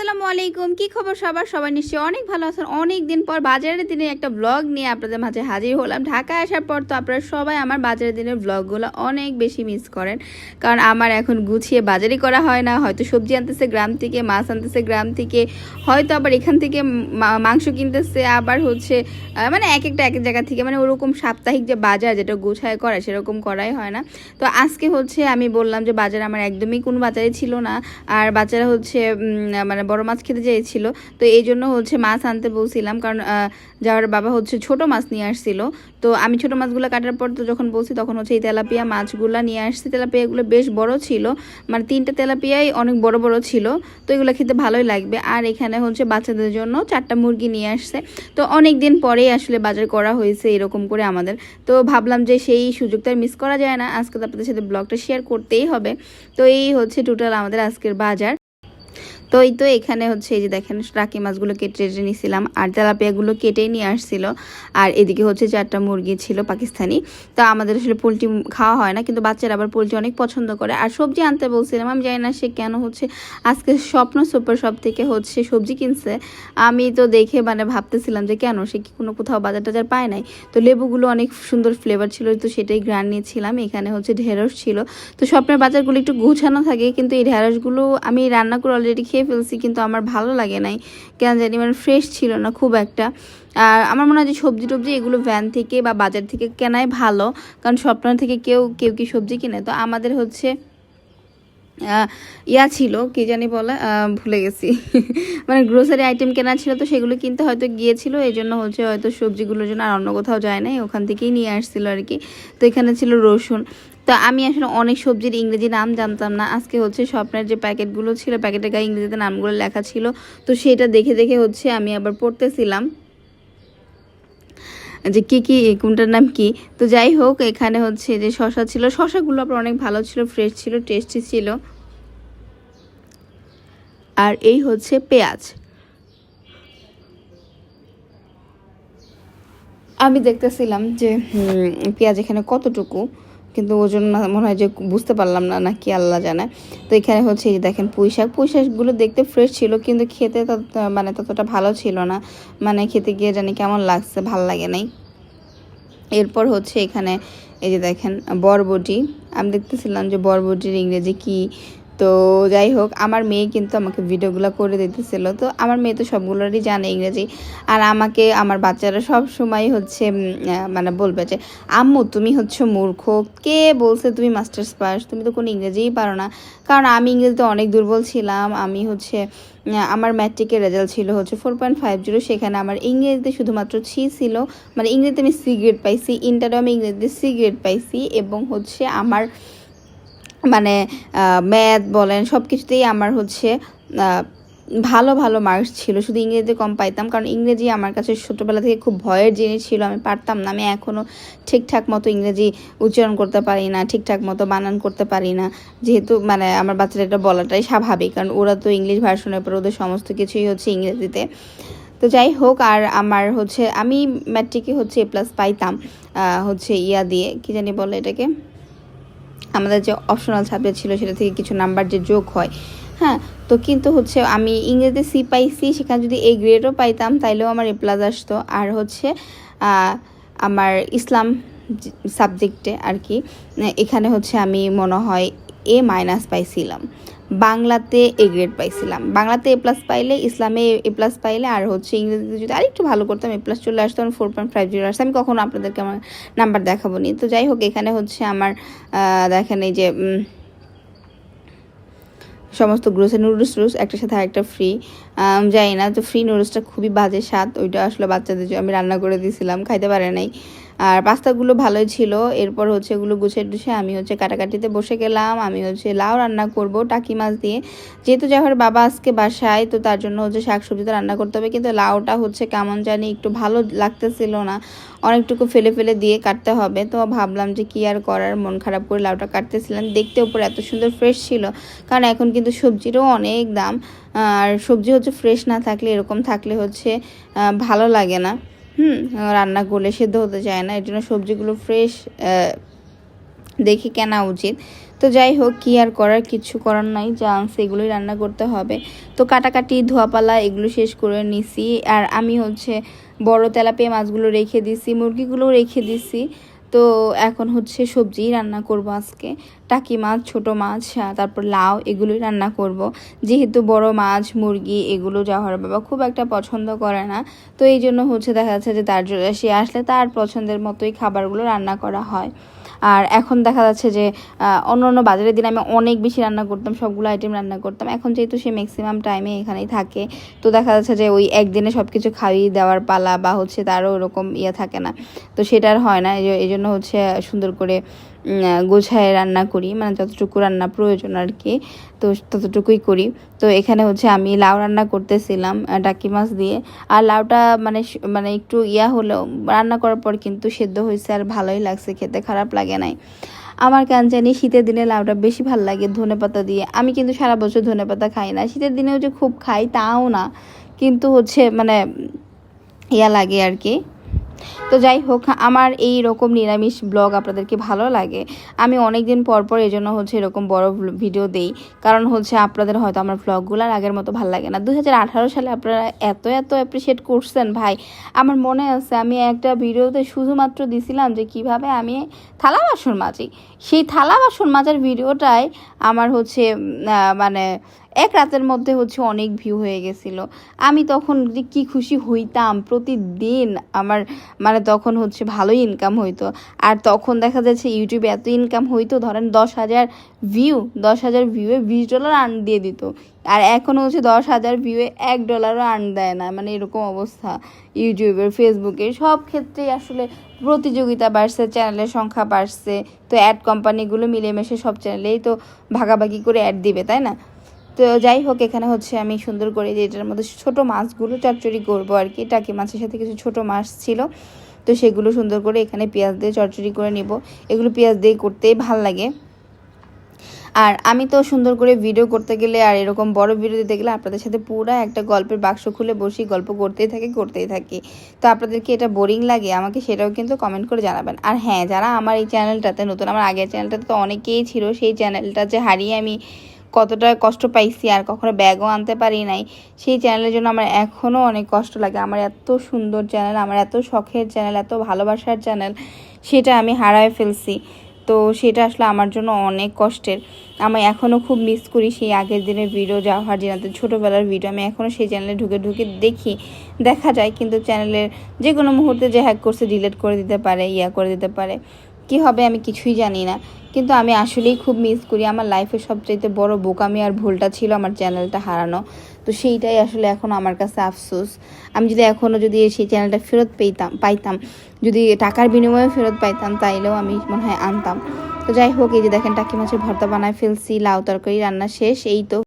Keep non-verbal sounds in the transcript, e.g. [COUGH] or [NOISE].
আসসালামু আলাইকুম। কি খবর সবার? সবাই নিশ্চয়ই অনেক ভালো আছেন। অনেক দিন পর বাজারের দিনে একটা ব্লগ নিয়ে আপনাদের মাঝে হাজির হলাম। ঢাকায় আসার পর তো আপনারা সবাই আমার বাজারের দিনের ব্লগগুলো অনেক বেশি মিস করেন। কারণ আমার এখন গুছিয়ে বাজারই করা হয় না। হয়তো সবজি আনতেছে গ্রাম থেকে, মাছ আনতেছে গ্রাম থেকে, হয়তো আবার এখান থেকে মাংস কিনতেছে, আবার হচ্ছে মানে এক একটা এক এক জায়গা থেকে মানে ওরকম সাপ্তাহিক যে বাজার যেটা গুছায় করা, সেরকম করাই হয় না। তো আজকে হচ্ছে আমি বললাম যে বাজার আমার একদমই কোনো বাজারে ছিল না। আর বাচ্চারা হচ্ছে মানে বড় মাছ খেতে চেয়েছিল তো এই জন্য হচ্ছে মাছ আনতে বলছিলাম, কারণ যাওয়ার বাবা হচ্ছে ছোট মাছ নিয়ে আসছিল। তো আমি ছোট মাছগুলো কাটার পর তো যখন বলছি তখন হচ্ছে এই তেলাপিয়া মাছগুলো নিয়ে আসছি। তেলাপিয়াগুলো বেশ বড় ছিল মানে তিনটা তেলাপিয়াই অনেক বড় বড় ছিল। তো এগুলো খেতে ভালোই লাগবে। আর এখানে হচ্ছে বাচ্চাদের জন্য চারটা মুরগি নিয়ে আসছে। তো অনেক দিন পরেই আসলে বাজার করা হয়েছে এরকম করে আমাদের। তো ভাবলাম যে সেই সুযোগটা মিস করা যায় না। আজকে তো আপনাদের সাথে ব্লগটা শেয়ার করতেই হবে। তো এই হচ্ছে টোটাল আমাদের আজকের বাজার। তো এই তো এখানে হচ্ছে এই যে দেখেন টাকি মাছগুলো কেটে কেটে নিয়েছিলাম আর তেলাপিয়াগুলো কেটেই নিয়ে আসছিল। আর এদিকে হচ্ছে চারটা মুরগি ছিল পাকিস্তানি। তো আমাদের আসলে পোলট্রি খাওয়া হয় না, কিন্তু বাচ্চারা আবার পোলট্রি অনেক পছন্দ করে। আর সবজি আনতে বলছিলাম, আমি জানি না সে কেন হচ্ছে আজকে স্বপ্ন সুপার শপ থেকে হচ্ছে সবজি কিনছে। আমি তো দেখে মানে ভাবতেছিলাম যে কেন, সে কি কোনো কোথাও বাজার টাজার পায় নাই? তো লেবুগুলো অনেক সুন্দর ফ্লেভার ছিল, তো সেটাই গ্রান্ড নিয়েছিলাম। এখানে হচ্ছে ঢেঁড়স ছিল। তো স্বপ্নের বাজারগুলো একটু গুছানো থাকে, কিন্তু এই ঢেঁড়সগুলো আমি রান্না করে অলরেডি খেয়ে ফেলছি, কিন্তু আমার ভালো লাগে নাই। কেন জানি মানে ফ্রেশ ছিল না খুব একটা। আর আমার মনে হয় যে সবজি টবজি এগুলো ভ্যান থেকে বা বাজার থেকে কেনাই ভালো, কারণ স্বপ্ন থেকে কেউ কেউ কি সবজি কিনে? তো আমাদের হচ্ছে ইয়া ছিল, কি জানি বলে ভুলে গেছি। [LAUGHS] মানে গ্রোসারি আইটেম কেনা ছিল তো সেগুলো কিনতে হয়তো গিয়েছিল এই জন্য হচ্ছে হয়তো সবজিগুলোর জন্য আর অন্য কোথাও যায় নাই, ওখান থেকেই নিয়ে আসছিল আর কি। তো এখানে ছিল রসুন। তো আমি আসলে অনেক সবজির ইংরেজি নাম জানতাম না। আজকে হচ্ছে স্বপ্নের যে প্যাকেটগুলো ছিল, প্যাকেটের গায়ে ইংরেজিতে নামগুলো লেখা ছিল। তো সেটা দেখে দেখে হচ্ছে আমি আবার পড়তেছিলাম যে কি কি, কোনটার নাম কি। তো যাই হোক, এখানে হচ্ছে যে শশা ছিল, শশাগুলো আবার অনেক ভালো ছিল ফ্রেশ ছিল টেস্টি ছিল। আর এই হচ্ছে পেঁয়াজ। আমি দেখতেছিলাম যে পেঁয়াজ এখানে কতটুকু? কিন্তু ওজন জন্য মনে হয় যে বুঝতে পারলাম না নাকি আল্লাহ জানে। তো এখানে হচ্ছে এই যে দেখেন পুঁই শাক। পুঁই শাকগুলো দেখতে ফ্রেশ ছিল, কিন্তু খেতে মানে ততটা ভালো ছিল না। মানে খেতে গিয়ে জানি কেমন লাগছে, ভালো লাগে নাই। এরপর হচ্ছে এখানে এই যে দেখেন বরবটি। আমি দেখতেছিলাম যে বরবটির ইংরেজি কি তো যাই হোক, আমার মেয়ে কিন্তু আমাকে ভিডিওগুলো করে দিতেছিল। তো আমার মেয়ে তো সবগুলোরই জানে ইংরেজি। আর আমাকে, আমার বাচ্চারা সব সময় হচ্ছে মানে বলবে যে, আম্মু, তুমি হচ্ছে মূর্খ। কে বলছে তুমি মাস্টার্স পাস? তুমি তো কোনো ইংরেজিই পারো না। কারণ আমি ইংরেজিতে অনেক দুর্বল ছিলাম। আমি হচ্ছে আমার ম্যাট্রিকের রেজাল্ট ছিল হচ্ছে ফোর পয়েন্ট ফাইভ জিরো সেখানে আমার ইংরেজিতে শুধুমাত্র সি ছিল। মানে ইংরেজিতে আমি সি গ্রেড পাইছি ইন্টারও আমি ইংরেজিতে সি গ্রেড পাইছি এবং হচ্ছে আমার মানে ম্যাথ বলেন সব কিছুতেই আমার হচ্ছে ভালো ভালো মার্কস ছিল। শুধু ইংরেজিতে কম পাইতাম, কারণ ইংরেজি আমার কাছে ছোটোবেলা থেকে খুব ভয়ের জিনিস ছিল। আমি পারতাম না, আমি এখনও ঠিকঠাক মতো ইংরেজি উচ্চারণ করতে পারি না, ঠিকঠাক মতো বানান করতে পারি না। যেহেতু মানে আমার বাচ্চারা এটা বলাটাই স্বাভাবিক, কারণ ওরা তো ইংলিশ ভার্সনের পর ওদের সমস্ত কিছুই হচ্ছে ইংরেজিতে। তো যাই হোক, আর আমার হচ্ছে, আমি ম্যাট্রিকে হচ্ছে এ প্লাস পাইতাম হচ্ছে ইয়া দিয়ে, কি জানি বলে এটাকে? আমাদের যে অপশনাল সাবজেক্ট ছিল সেটা থেকে কিছু নাম্বার যে যোগ হয়। হ্যাঁ তো কিন্তু হচ্ছে আমি ইংরেজিতে সি পাইছি, সেখানে যদি এ গ্রেডও পাইতাম, তাইলেও আমার এ প্লাস আসতো। আর হচ্ছে আমার ইসলাম সাবজেক্টে আর কি, এখানে হচ্ছে আমি মনে হয় এ মাইনাস পাইছিলাম। বাংলাতে এ গ্রেড পাইছিলাম। বাংলাতে এ প্লাস পাইলে, ইসলামে এ প্লাস পাইলে, আর হচ্ছে ইংরেজিতে যদি আরেকটু ভালো করতাম এ প্লাস চলে আসতো ফোর পয়েন্ট ফাইভ জিরো আসতো আমি কখনো আপনাদেরকে আমার নাম্বার দেখাবো নি তো যাই হোক, এখানে হচ্ছে আমার দেখেন এই যে সমস্ত গ্রোসারি নুডলস টুডলস, একটার সাথে আরেকটা ফ্রি যাই না, তো ফ্রি নুডলসটা খুবই বাজে স্বাদ। ওইটা আসলে বাচ্চাদের আমি রান্না করে দিয়েছিলাম খাইতে পারে নাই। আর পাস্তাগুলো ভালোই ছিল। এরপর হচ্ছে এগুলো গুছিয়ে টুছে আমি হচ্ছে কাটাকাটিতে বসে গেলাম। আমি হচ্ছে লাউ রান্না করব, টাকি মাছ দিয়ে। যেহেতু যাহার বাবা আজকে বাসায়, তো তার জন্য হচ্ছে শাক সবজি তো রান্না করতে হবে। কিন্তু লাউটা হচ্ছে কেমন জানি একটু ভালো লাগতেছিল না। অনেকটুকু ফেলে ফেলে দিয়ে কাটতে হবে। তো ভাবলাম যে কি আর করার, মন খারাপ করে লাউটা কাটতেছিলাম। দেখতে উপরে এত সুন্দর ফ্রেশ ছিল। কারণ এখন কিন্তু সবজিরও অনেক দাম। আর সবজি হচ্ছে ফ্রেশ না থাকলে, এরকম থাকলে হচ্ছে ভালো লাগে না। হুম। রান্না করলে সেদ্ধ হতে চায় না, এর জন্য সবজিগুলো ফ্রেশ দেখে কেনা উচিত। তো যাই হোক, কি আর করার, কিছু করার নাই যা এগুলোই রান্না করতে হবে। তো কাটাকাটি, ধোয়াপালা, এগুলো শেষ করে নিছি। আর আমি হচ্ছে বড় তেলাপিয়া মাছগুলো রেখে দিছি, মুরগিগুলোও রেখে দিছি। তো এখন হচ্ছে সবজি রান্না করব আজকে। টাকি মাছ, ছোট মাছ তারপর লাউ, এগুলোই রান্না করব। যেহেতু বড় মাছ, মুরগি, এগুলো জাহর বাবা খুব একটা পছন্দ করে না। তো এই জন্য হচ্ছে দেখা যাচ্ছে যে তার জন্য সে আসলে তার পছন্দের মতোই খাবারগুলো রান্না করা হয়। আর এখন দেখা যাচ্ছে যে অন্য অন্য বাজারের দিন আমি অনেক বেশি রান্না করতাম, সবগুলো আইটেম রান্না করতাম। এখন যেহেতু সে ম্যাক্সিমাম টাইমে এখানেই থাকে, তো দেখা যাচ্ছে যে ওই একদিনে সব কিছু খাইয়ে দেওয়ার পালা বা হচ্ছে তারও ওরকম ইয়ে থাকে না। তো সেটা আর হয় না এই জন্য হচ্ছে সুন্দর করে গোছায় রান্না করি মানে যতটুকু রান্না প্রয়োজন আর কি তো ততটুকুই করি। তো এখানে হচ্ছে আমি লাউ রান্না করতেছিলাম ডাকি মাছ দিয়ে। আর লাউটা মানে মানে একটু ইয়া হলেও রান্না করার পর কিন্তু সেদ্ধ হয়েছে আর ভালোই লাগছে, খেতে খারাপ লাগে নাই। আমার কেন জানি শীতের দিনে লাউটা বেশি ভালো লাগে ধনে পাতা দিয়ে। আমি কিন্তু সারা বছর ধনে পাতা খাই না, শীতের দিনেও যে খুব খাই তাও না। কিন্তু হচ্ছে মানে ইয়া লাগে আর কি তো যাই হোক, আমার এই রকম নিরামিষ ব্লগ আপনাদেরকে ভালো লাগে। আমি অনেক দিন পর পর এই জন্য হচ্ছে এরকম বড় ভিডিও দেই। কারণ হচ্ছে আপনাদের হয়তো আমার ব্লগগুলো আর আগের মতো ভালো লাগে না। দু হাজার আঠারো সালে আপনারা এত এত অ্যাপ্রিসিয়েট করছেন ভাই। আমার মনে আছে, আমি একটা ভিডিওতে শুধুমাত্র দিছিলাম যে কীভাবে আমি থালা বাসন মাজি। সেই থালা বাসন মাজার ভিডিওটাই আমার হচ্ছে মানে এক রাতের মধ্যে হচ্ছে অনেক ভিউ হয়ে গেছিল। আমি তখন যে কি খুশি হইতাম প্রতিদিন আমার মানে তখন হচ্ছে ভালোই ইনকাম হইতো। আর তখন দেখা যাচ্ছে ইউটিউবে এত ইনকাম হইতো, ধরেন দশ হাজার ভিউ দশ হাজার ভিউয়ে বিশ ডলার আর্ন দিয়ে দিত। আর এখন হচ্ছে দশ হাজার ভিউয়ে এক ডলারও আর্ন দেয় না মানে এরকম অবস্থা ইউটিউবের ফেসবুকে সব ক্ষেত্রেই আসলে প্রতিযোগিতা বাড়ছে চ্যানেলের সংখ্যা বাড়ছে। তো অ্যাড কোম্পানিগুলো মিলেমিশে সব চ্যানেলেই তো ভাগাভাগি করে অ্যাড দিবে, তাই না? তো যাই হোক, এখানে হচ্ছে আমি সুন্দর করে যে এটার মধ্যে ছোট মাছগুলো চচ্চড়ি করব আর কি। টাকি মাছের সাথে কিছু ছোট মাছ ছিল, তো সেগুলো সুন্দর করে এখানে পেঁয়াজ দিয়ে চচ্চড়ি করে নিব। এগুলো পেঁয়াজ দিয়ে করতেই ভালো লাগে। আর আমি তো সুন্দর করে ভিডিও করতে গেলে আর এরকম বড় ভিডিও দিতে গেলে আপনাদের সাথে পুরো একটা গল্পের বাক্স খুলে বসি, গল্প করতেই থাকি করতেই থাকি। তো আপনাদেরকে এটা বোরিং লাগে? আমাকে সেটাও কিন্তু কমেন্ট করে জানাবেন। আর হ্যাঁ যারা আমার এই চ্যানেলটাতে নতুন, আমার আগের চ্যানেলটাতে তো অনেকেই ছিল, সেই চ্যানেলটা যে হারিয়ে আমি কতটা কষ্ট পাইছি আর কখনো ব্যাগও আনতে পারি নাই। সেই চ্যানেলের জন্য আমার এখনও অনেক কষ্ট লাগে। আমার এত সুন্দর চ্যানেল আমার এত শখের চ্যানেল এত ভালোবাসার চ্যানেল সেটা আমি হারায় ফেলছি। তো সেটা আসলে আমার জন্য অনেক কষ্টের। আমি এখনও খুব মিস করি সেই আগের দিনের ভিডিও জাহার জিনাতে। ছোটোবেলার ভিডিও আমি এখনও সেই চ্যানেলে ঢুকে ঢুকে দেখি। দেখা যায় কিন্তু চ্যানেলের যে কোনো মুহূর্তে যে হ্যাক করছে ডিলেট করে দিতে পারে, ইয়া করে দিতে পারে। কি হবে আমি কিছুই জানি না। কিন্তু আমি আসলেই খুব মিস করি। আমার লাইফের সবচাইতে বড় বোকামি আর ভুলটা ছিল আমার চ্যানেলটা হারানো। তো সেইটাই আসলে এখন আমার কাছে আফসোস। আমি যদি এখনও যদি সেই চ্যানেলটা ফেরত পেতাম, পাইতাম, যদি টাকার বিনিময়ে ফেরত পাইতাম, তাইলেও আমি মনে হয় আনতাম। তো যাই হোক, এই যে দেখেন, টাকি মাছের ভর্তা বানায় ফেলছি, লাউ তরকারি রান্না শেষ, এই তো।